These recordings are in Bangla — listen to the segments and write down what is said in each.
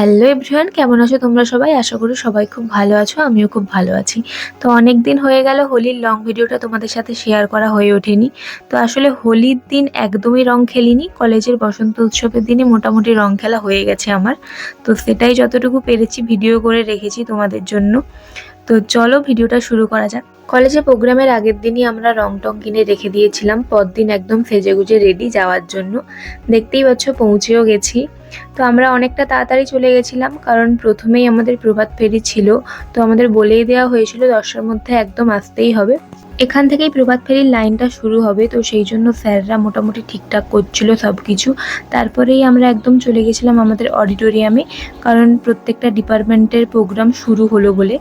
হ্যালো এভরিওয়ান কেমন আছো তোমরা সবাই? আশা করি সবাই খুব ভালো আছো, আমিও খুব ভালো আছি। তো অনেক দিন হয়ে গেল, হোলির লং ভিডিওটা তোমাদের সাথে শেয়ার করা হয়ে ওঠেনি। তো আসলে হোলির দিন একদমই রং খেলিনি, কলেজের বসন্ত উৎসবের দিনে মোটামুটি রং খেলা হয়ে গেছে আমার। তো সেটাই যতটুকু পেরেছি ভিডিও করে রেখেছি তোমাদের জন্য। তো চলো ভিডিওটা শুরু করা যাক। কলেজে প্রোগ্রামের আগের দিনই আমরা রং টং কিনে রেখে দিয়েছিলাম, পরদিন একদম সেজেগুজে রেডি যাওয়ার জন্য। দেখতেই পাচ্ছ পৌঁছেও গেছি। তো আমরা অনেকটা তাড়াতাড়ি চলে গেছিলাম, কারণ প্রথমেই আমাদের প্রভাত ফেরি ছিল, তো আমাদের বলেই দেওয়া হয়েছিল দশটার মধ্যে একদম আসতেই হবে। এখান থেকেই প্রভাত ফেরির লাইনটা শুরু হবে, তো সেই জন্য স্যাররা মোটামুটি ঠিকঠাক করছিল সব কিছু তারপরেই আমরা একদম চলে গেছিলাম আমাদের অডিটোরিয়ামে, কারণ প্রত্যেকটা ডিপার্টমেন্টের প্রোগ্রাম শুরু হলো বলে।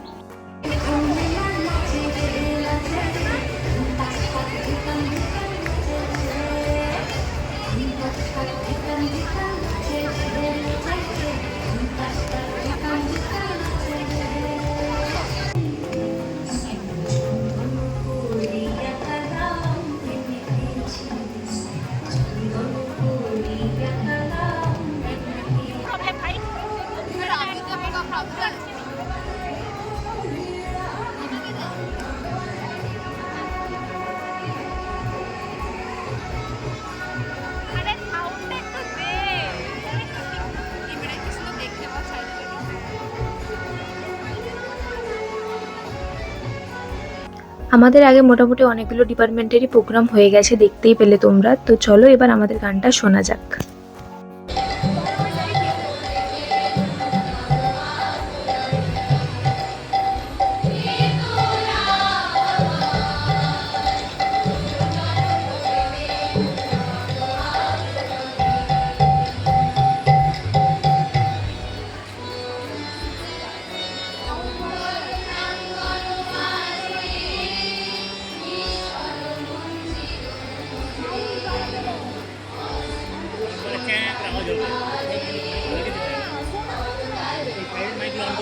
আমাদের আগে মোটামুটি অনেকগুলো ডিপার্টমেন্টেরই প্রোগ্রাম হয়ে গেছে, দেখতেই পেলে তোমরা। তো চলো এবার আমাদের গানটা শোনা যাক।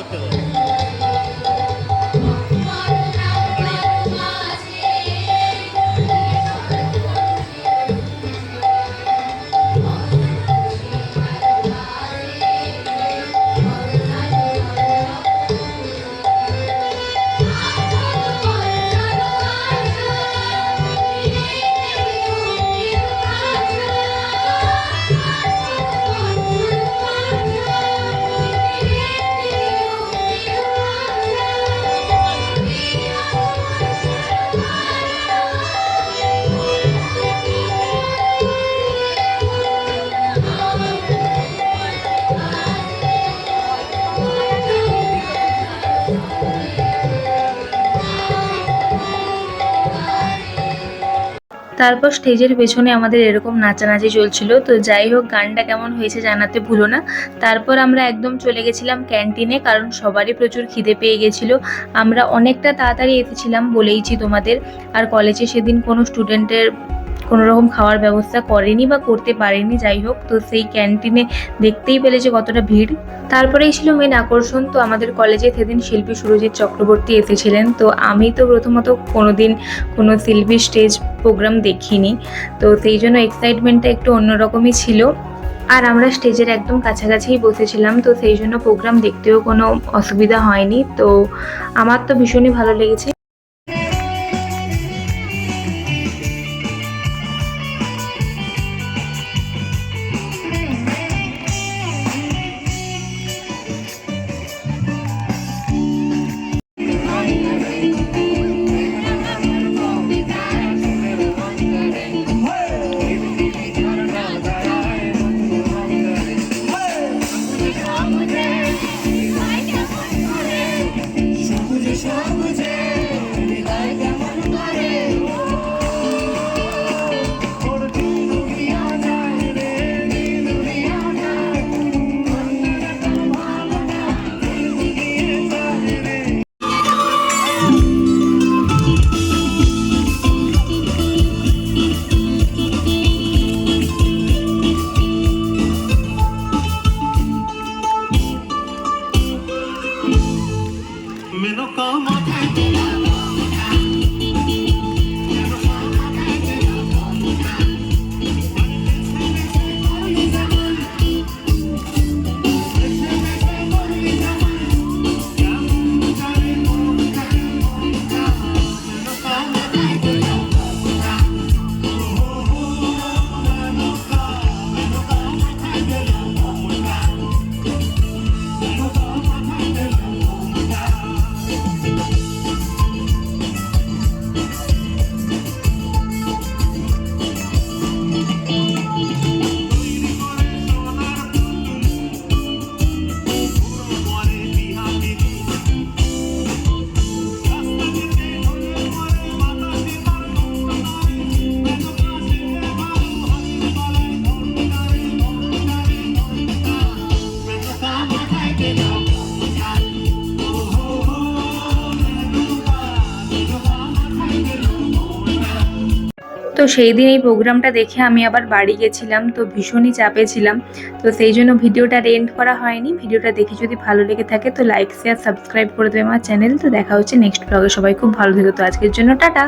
ಆಗ್ತದೆ তারপর স্টেজের পেছনে আমাদের এরকম নাচানাচি চলছিল। তো যাই হোক, গানটা কেমন হয়েছে জানাতে ভুলো না। তারপর আমরা একদম চলে গেছিলাম ক্যান্টিনে, কারণ সবারই প্রচুর খিদে পেয়ে গেছিল। আমরা অনেকটা তাড়াতাড়ি এসেছিলাম বলেইছি তোমাদের। আর কলেজে সেদিন কোনো স্টুডেন্টের কোনো রকম খাওয়ার ব্যবস্থা করেনি বা করতে পারেনি, যাই হোক, তো সেই ক্যান্টিনে দেখতেই পেলে যে কতটা ভিড়। তারপরেই ছিল মেন আকর্ষণ, তো আমাদের কলেজে সেদিন শিল্পী সুরজিৎ চক্রবর্তী এসেছিলেন। তো আমি তো প্রথমত কোনোদিন কোনো শিল্পী স্টেজ প্রোগ্রাম দেখিনি, তো সেই জন্য এক্সাইটমেন্টটা একটু অন্যরকমই ছিল। আর আমরা স্টেজের একদম কাছাকাছিই বসেছিলাম, তো সেই জন্য প্রোগ্রাম দেখতেও কোনো অসুবিধা হয়নি। তো আমার তো ভীষণই ভালো লেগেছে। সেই দিন এই প্রোগ্রামটা দেখে আমি আবার বাড়ি গেছিলাম, তো ভীষণই চাপে ছিলাম। তো সেই জন্য ভিডিওটা রেন্ট করা হয়নি। ভিডিওটা দেখে যদি ভালো লেগে থাকে তো লাইক শেয়ার সাবস্ক্রাইব করে দেবে আমার চ্যানেল তো দেখা হচ্ছে নেক্সট ব্লগে সবাই খুব ভালো থেকো। তো আজকের জন্য টাটা।